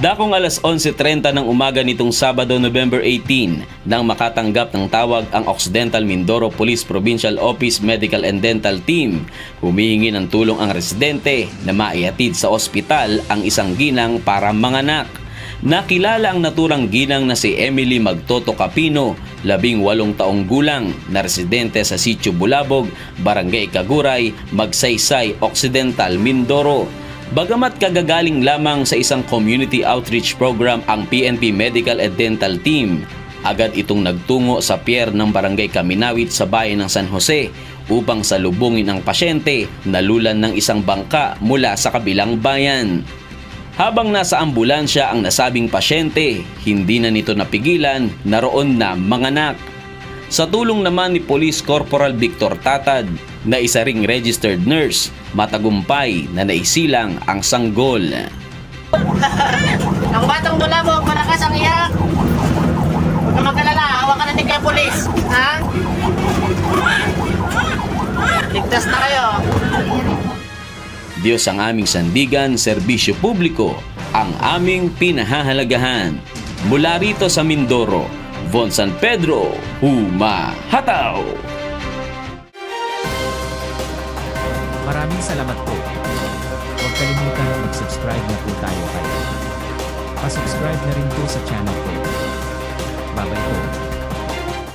Dakong alas 11.30 ng umaga nitong Sabado, November 18, nang makatanggap ng tawag ang Occidental Mindoro Police Provincial Office Medical and Dental Team, humihingi ng tulong ang residente na maihatid sa ospital ang isang ginang para manganak. Nakilala ang naturang ginang na si Emily Magtoto Capino, labing walong taong gulang, na residente sa Sitio Bulabog, Barangay Kaguray, Magsaysay, Occidental, Mindoro. Bagamat kagagaling lamang sa isang community outreach program ang PNP Medical and Dental Team, agad itong nagtungo sa pier ng Barangay Kaminawit sa bayan ng San Jose upang salubungin ang pasyente na lulan ng isang bangka mula sa kabilang bayan. Habang nasa ambulansya ang nasabing pasyente, hindi na nito napigilan naroon na manganak. Sa tulong naman ni Police Corporal Victor Tatad na isa ring registered nurse, matagumpay na naisilang ang sanggol. Ang batang mula mo, malakas ang iyak. Huwag ka magkalala, hawa ka na din kay polis. Ha? Ligtas na kayo. Diyos ang aming sandigan, serbisyo publiko, ang aming pinahahalagahan. Mula rito sa Mindoro, Von San Pedro, Humahataw! Maraming salamat po. Huwag kalimutan mag-subscribe na po tayo kay. Pasubscribe na rin po sa channel ko.